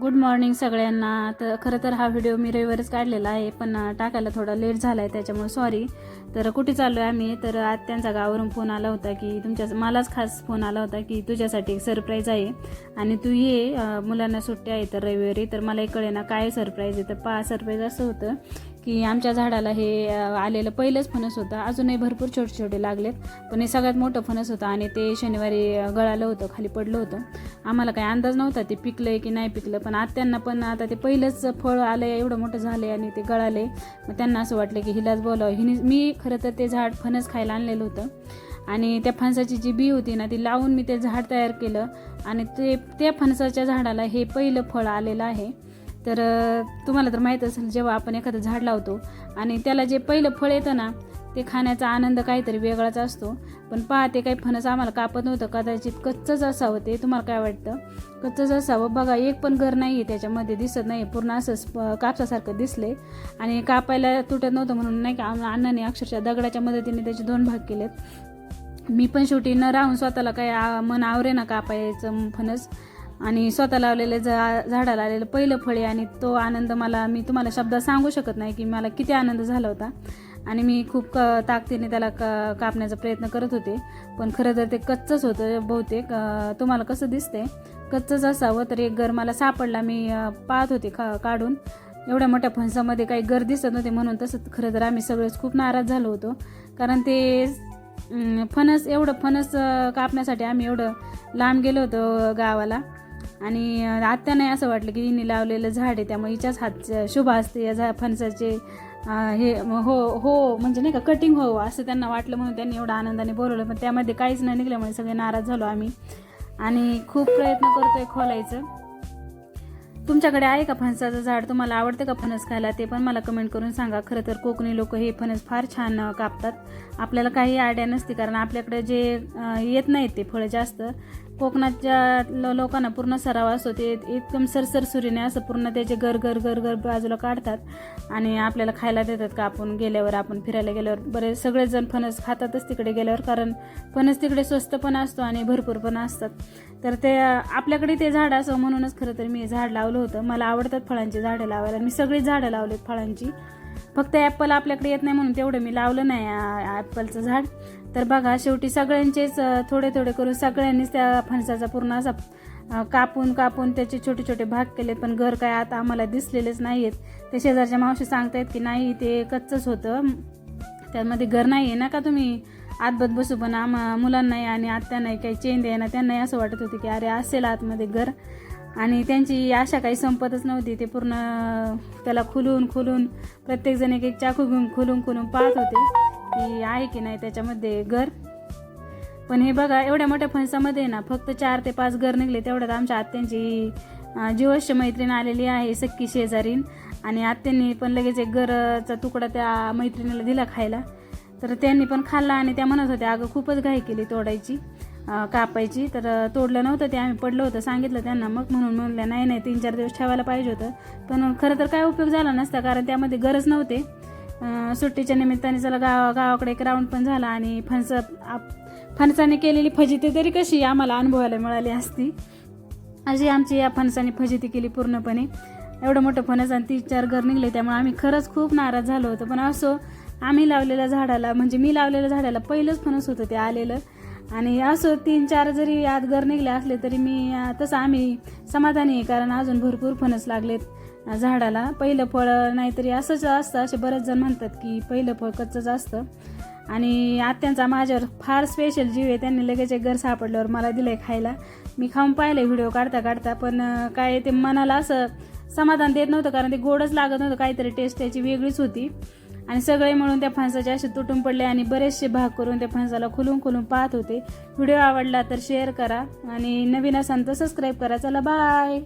Good morning सगळ्यांना. तर खरं तर हा व्हिडिओ मी रविवारच काढलेला आहे पण टाकायला थोडा लेट झाला आहे त्याच्यामुळे सॉरी तर कुठे चाललो आहे आम्ही? तर आज त्यांचा गावावरून फोन आला होता की तुमच्या मलाच खास फोन आला होता की तुझ्यासाठी एक सरप्राईज आहे. आणि तू ये मुलांना सुट्टी आहे तर रविवारी तर मला कळे ना काय सरप्राईज आहे? तर पहा सरप्राईज असं होतं की आमच्या झाडाला हे आलेलं पहिलंच फणस होतं. अजूनही भरपूर छोटे छोटे लागलेत. पण हे सगळ्यात मोठं फणस होतं आणि ते शनिवारी गळालं होतं खाली पडलं होतं. आम्हाला काही अंदाज नव्हता ते पिकलंय की नाही पिकलं पण आत्यांना पण आता ते पहिलंच फळ आलं एवढं मोठं झालंय आणि ते गळाले मग त्यांना असं वाटलं की हिलाच बोलावं. हिने मी खरं तर ते झाड फणस खायला आणलेलं होतं. आणि त्या फणसाची जी बी होती ना ती लावून मी ते झाड तयार केलं. आणि ते त्या फणसाच्या झाडाला हे पहिलं फळ आलेलं आहे. तर तुम्हाला तर माहीत असेल जेव्हा आपण एखादं झाड लावतो आणि त्याला जे पहिलं फळ येतं ना ते खाण्याचा आनंद काहीतरी वेगळाच असतो. पण पहा ते काही फणस आम्हाला कापत नव्हतं. कदाचित कच्चंच असावं ते. तुम्हाला काय वाटतं? कच्चंच असावं. बघा एक पण घर नाही आहे त्याच्यामध्ये दिसत नाही पूर्ण असं कापसासारखं दिसले आणि कापायला तुटत नव्हतं म्हणून नाही का अण्णाने अक्षरशः दगडाच्या मदतीने त्याचे दोन भाग केलेत. मी पण शेवटी न राहून स्वतःला काही आ- मन आवरे ना कापायचं फणस. आणि स्वतः लावलेलं झा झाडाला आलेलं पहिलं फळे आणि तो आनंद मला मी तुम्हाला शब्दात सांगू शकत नाही की मला किती आनंद झाला होता. आणि मी खूप क ताकदीने त्याला क कापण्याचा प्रयत्न करत होते. पण खरं तर ते कच्चंच होतं बहुतेक. तुम्हाला कसं दिसतंय? कच्चंच असावं तर एक घर मला सापडला मी पाहत होते खा काढून. एवढ्या मोठ्या फणसामध्ये काही गर दिसत नव्हते म्हणून तसं खरं तर आम्ही सगळेच खूप नाराज झालो होतो. कारण ते फणस एवढं फणस कापण्यासाठी आम्ही एवढं लांब गेलो होतो गावाला. आणि अं, नाही असं वाटलं की हिने लावलेलं झाड आहे त्यामुळे हिच्याच हात शुभ असते या झा फणसाचे हे हो हो म्हणजे नाही का कटिंग हो असं त्यांना वाटलं म्हणून त्यांनी एवढं आनंदाने बोलवलं पण त्यामध्ये काहीच नाही निघल्यामुळे सगळे नाराज झालो आम्ही. आणि खूप प्रयत्न करतोय खोलायचं. तुमच्याकडे आहे का फणसाचं झाड? तुम्हाला आवडतं का फणस खायला? ते पण मला कमेंट करून सांगा. खरं तर कोकणी लोक हे फणस फार छान कापतात. आपल्याला काही आयडिया नसते कारण आपल्याकडे जे येत नाहीत ते फळं जास्त. कोकणातच्या लोकांना पूर्ण सराव असतो. ते एकदम सरसरसुरीने असं पूर्ण त्याचे घर घर घर घर बाजूला काढतात आणि आपल्याला खायला देतात का? आपण गेल्यावर आपण फिरायला गेल्यावर. बरे सगळेजण फणस खातातच तिकडे गेल्यावर कारण फणस तिकडे स्वस्त पण असतो आणि भरपूर पण असतात. तर ते आपल्याकडे ते झाड असं म्हणूनच खरं तर मी झाड लावलं होतं. मला आवडतात फळांची झाडं लावायला. मी सगळी झाडं लावलेत फळांची. फक्त ॲपल आपल्याकडे येत नाही म्हणून तेवढं मी लावलं नाही ॲपलचं झाड. तर बघा शेवटी सगळ्यांचेच थोडे थोडे करून सगळ्यांनीच त्या फणसाचा पूर्ण असा कापून कापून त्याचे छोटे छोटे भाग केले पण घर काय आता आम्हाला दिसलेलेच नाही आहेत ते शेजारच्या मावशी सांगतायत की नाही ते कच्चंच होतं. त्यामध्ये घर नाही आहे ना का तुम्ही. आतबत बसू पण आम मुलांनाही आणि आत्या नाही काही चेंज आहे ना. त्यांनाही असं वाटत होती की अरे असेल आतमध्ये घर. आणि त्यांची आशा काही संपतच नव्हती. ते पूर्ण त्याला खुलून खुलून प्रत्येकजण एक एक चाकू घेऊन खुलून खुलून पाहत होते की आहे की नाही त्याच्यामध्ये घर. पण हे बघा एवढ्या मोठ्या फणसामध्ये ना फक्त चार ते पाच घर निघले तेवढ्यात आमच्या आत्यांची अं, जीवश्य मैत्रीण आलेली आहे सक्की शेजारीन. आणि आत्यांनी पण लगेच एक घरचा तुकडा त्या मैत्रिणीला दिला खायला. तर त्यांनी पण खाल्ला आणि त्या म्हणत होत्या अगं खूपच घाई केली तोडायची. कापायची. तर तोडलं नव्हतं ते. आम्ही पडलं होतं. सांगितलं त्यांना. मग म्हणून म्हणलं नाही नाही तीन चार दिवस ठेवायला पाहिजे होतं. पण खरं तर काय उपयोग झाला नसता कारण त्यामध्ये गरज नव्हते. सुट्टीच्या निमित्ताने चला गावा गावाकडे एक राऊंड पण झाला आणि फणस आप- फणसाने केलेली फजिती तरी कशी आम्हाला अनुभवायला मिळाली असती. अशी आमची या फणसाने फजिती केली पूर्णपणे. एवढं मोठं फणस आणि तीन चार घर निघले त्यामुळे आम्ही खरंच खूप नाराज झालो होतो. पण असो आम्ही लावलेल्या झाडाला म्हणजे मी लावलेल्या झाडाला पहिलंच फणस होतं ते आलेलं. आणि असो तीन चार जरी आत घर निघले असले तरी मी तसं आम्ही समाधानी आहे कारण अजून भरपूर फणस लागलेत झाडाला. पहिलं फळ नाहीतरी असंच असतं असे बरेच जण म्हणतात की पहिलं फळ कच्चंच असतं. आणि आत्यांचा माझ्यावर फार स्पेशल जीव आहे त्यांनी लगेच एक घर सापडल्यावर मला दिलंय खायला. मी खाऊन पाहिले व्हिडिओ काढता काढता पण काय ते मनाला असं समाधान देत नव्हतं कारण ते गोडच लागत नव्हतं काहीतरी टेस्ट त्याची वेगळीच होती. आणि सगळे मिळून त्या फणसाचे असे तुटून पडले आणि बरेचसे भाग करून त्या फणसाला खुलून खुलून पाहत होते. व्हिडिओ आवडला तर शेअर करा आणि नवीन असाल तर सबस्क्राईब करा. चला बाय